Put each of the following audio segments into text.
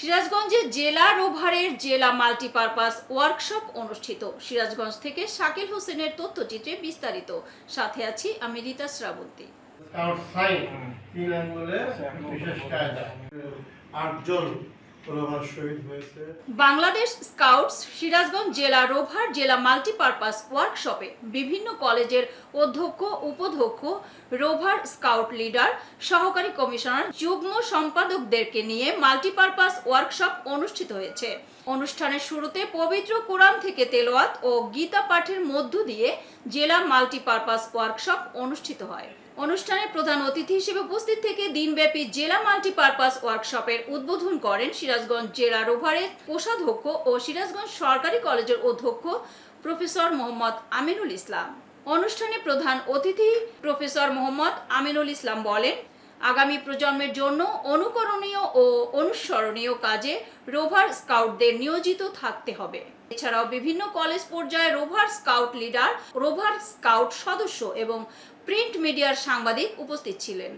সিরাজগঞ্জে জেলা রোভারের জেলা মাল্টিপারপাস ওয়ার্কশপ অনুষ্ঠিত। সিরাজগঞ্জ থেকে শাকিল হোসেনের তথ্যচিত্রে বিস্তারিত। সাথে আছি আমি রীতা শ্রাবন্তী। আটজন বাংলাদেশ স্কাউটস সিরাজগঞ্জ জেলা রোভার জেলা মাল্টিপারপাস ওয়ার্কশপে বিভিন্ন কলেজের অধ্যক্ষ, উপাধ্যক্ষ, রোভার স্কাউট লিডার, সহকারী কমিশনার, যুগ্ম সম্পাদকদেরকে নিয়ে মাল্টিপারপাস ওয়ার্কশপ অনুষ্ঠিত হয়েছে। অনুষ্ঠানের শুরুতে পবিত্র কোরআন থেকে তেলাওয়াত ও গীতা পাঠের মধ্য দিয়ে জেলা মাল্টিপারপাস ওয়ার্কশপ অনুষ্ঠিত হয়। অনুষ্ঠানে প্রধান অতিথি হিসেবে উপস্থিত থেকে দিনব্যাপী জেলা মাল্টিপারপাস ওয়ার্কশপের উদ্বোধন করেন সিরাজগঞ্জ জেলা রোভারের কোষাধ্যক্ষ ও সিরাজগঞ্জ সরকারি কলেজের অধ্যক্ষ প্রফেসর মোহাম্মদ আমিনুল ইসলাম। অনুষ্ঠানে প্রধান অতিথি প্রফেসর মোহাম্মদ আমিনুল ইসলাম বলেন, আগামী প্রজন্মের জন্য অনুকরণীয় ও অনুসরণীয় কাজে রোভার স্কাউটদের নিয়োজিত থাকতে হবে। এছাড়াও বিভিন্ন কলেজ পর্যায়ে rover scout leader, rover scout সদস্য এবং প্রিন্ট মিডিয়ার সাংবাদিক উপস্থিত ছিলেন।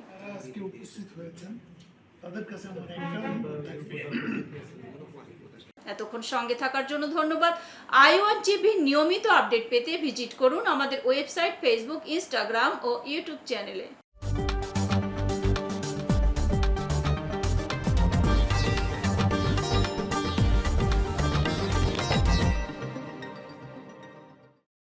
তাদের কাছে এতক্ষণ সঙ্গে থাকার জন্য ধন্যবাদ। আই ওয়ান টিভি নিয়মিত আপডেট পেতে ভিজিট করুন আমাদের ওয়েবসাইট ফেসবুক ইনস্টাগ্রাম ও ইউটিউব চ্যানেলে।